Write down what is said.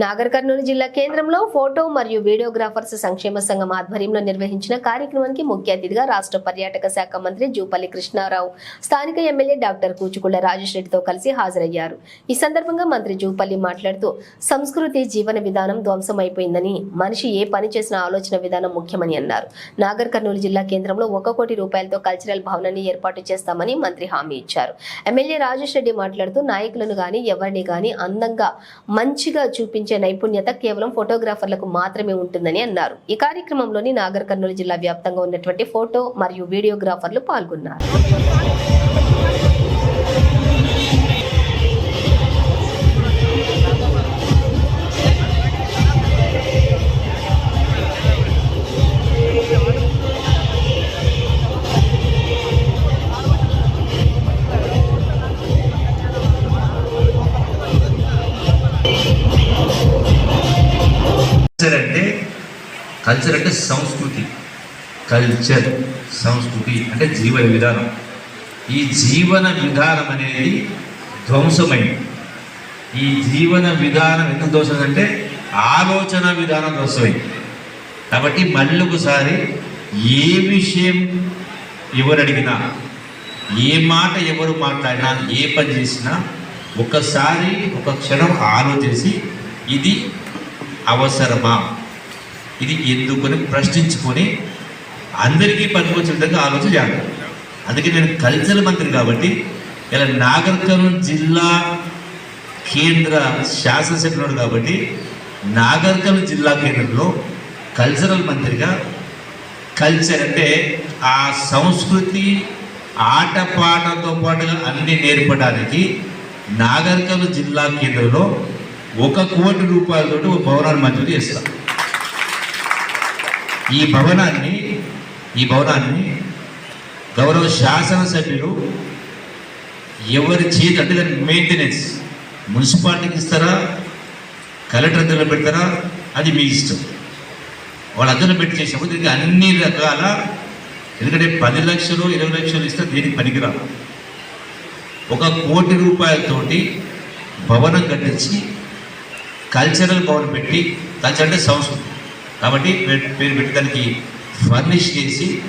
నాగర్ కర్నూలు జిల్లా కేంద్రంలో ఫోటో మరియు వీడియోగ్రాఫర్స్ సంక్షేమ సంఘం ఆధ్వర్యంలో నిర్వహించిన కార్యక్రమానికి ముఖ్య అతిథిగా రాష్ట్ర పర్యాటక శాఖ మంత్రి జూపల్లి కృష్ణారావు స్థానిక ఎమ్మెల్యే డాక్టర్ కూచుకుళ్ళ రాజేష్ రెడ్డితో కలిసి హాజరయ్యారు. ఈ సందర్భంగా మంత్రి జూపల్లి మాట్లాడుతూ సంస్కృతి జీవన విధానం ధ్వంసమైపోయిందని మనిషి ఏ పని చేసిన ఆలోచన విధానం ముఖ్యమని అన్నారు. నాగర్ కర్నూలు జిల్లా కేంద్రంలో ఒక కోటి రూపాయలతో కల్చరల్ భవనాన్ని ఏర్పాటు చేస్తామని మంత్రి హామీ ఇచ్చారు. ఎమ్మెల్యే రాజేష్ రెడ్డి మాట్లాడుతూ నాయకులను గాని ఎవరిని గాని అందంగా మంచిగా చూపించే నైపుణ్యత కేవలం ఫోటోగ్రాఫర్లకు మాత్రమే ఉంటుందని అన్నారు. ఈ కార్యక్రమంలోని నాగర్ కర్నూలు జిల్లా వ్యాప్తంగా ఉన్నటువంటి ఫోటో మరియు వీడియోగ్రాఫర్లు పాల్గొన్నారు. కల్చర్ అంటే కల్చర్ అంటే సంస్కృతి. కల్చర్ సంస్కృతి అంటే జీవన విధానం. ఈ జీవన విధానం అనేది ధ్వంసమైంది ఈ జీవన విధానం ఎంత దోషం అంటే ఆలోచన విధానం ధ్వంసమైంది కాబట్టి మళ్ళీ ఒకసారి ఏ విషయం ఎవరు అడిగినా ఏ మాట ఎవరు మాట్లాడినా ఏ పని చేసినా ఒకసారి ఒక క్షణం ఆలోచించి ఇది అవసరమా? ఇది ఎందుకని ప్రశ్నించుకొని అందరికీ పనికొచ్చే విధంగా ఆలోచన చేయాలి. అందుకే నేను కల్చర్ మంత్రి కాబట్టి ఇలా నాగర్ కర్నూలు జిల్లా కేంద్ర శాసనసభ్యుడు కాబట్టి నాగర్ కర్నూలు జిల్లా కేంద్రంలో కల్చరల్ మంత్రిగా కల్చర్ అంటే ఆ సంస్కృతి ఆటపాటలతో పాటుగా అన్ని నేర్పడానికి నాగర్కర్నూలు జిల్లా కేంద్రంలో ఒక కోటి రూపాయలతో ఒక భవనాన్ని మంజూరు చేస్తాం. ఈ భవనాన్ని ఈ భవనాన్ని గౌరవ శాసనసభ్యులు ఎవరి చేతి అంటే దాని మెయింటెనెన్స్ మున్సిపాలిటీకి ఇస్తారా? కలెక్టర్ దగ్గర పెడతారా? అది మీ ఇష్టం. వాళ్ళందరూ పెట్టి చేసినప్పుడు దీనికి అన్ని రకాల ఎందుకంటే పది లక్షలు ఇరవై లక్షలు ఇస్తే దీనికి పనికిరాదు ఒక కోటి రూపాయలతోటి భవనం కట్టించి కల్చరల్ భవన్ పెట్టి కల్చర్ అంటే సంస్కృతి. కాబట్టి పేరు పెట్టి దానికి ఫర్నిష్ చేసి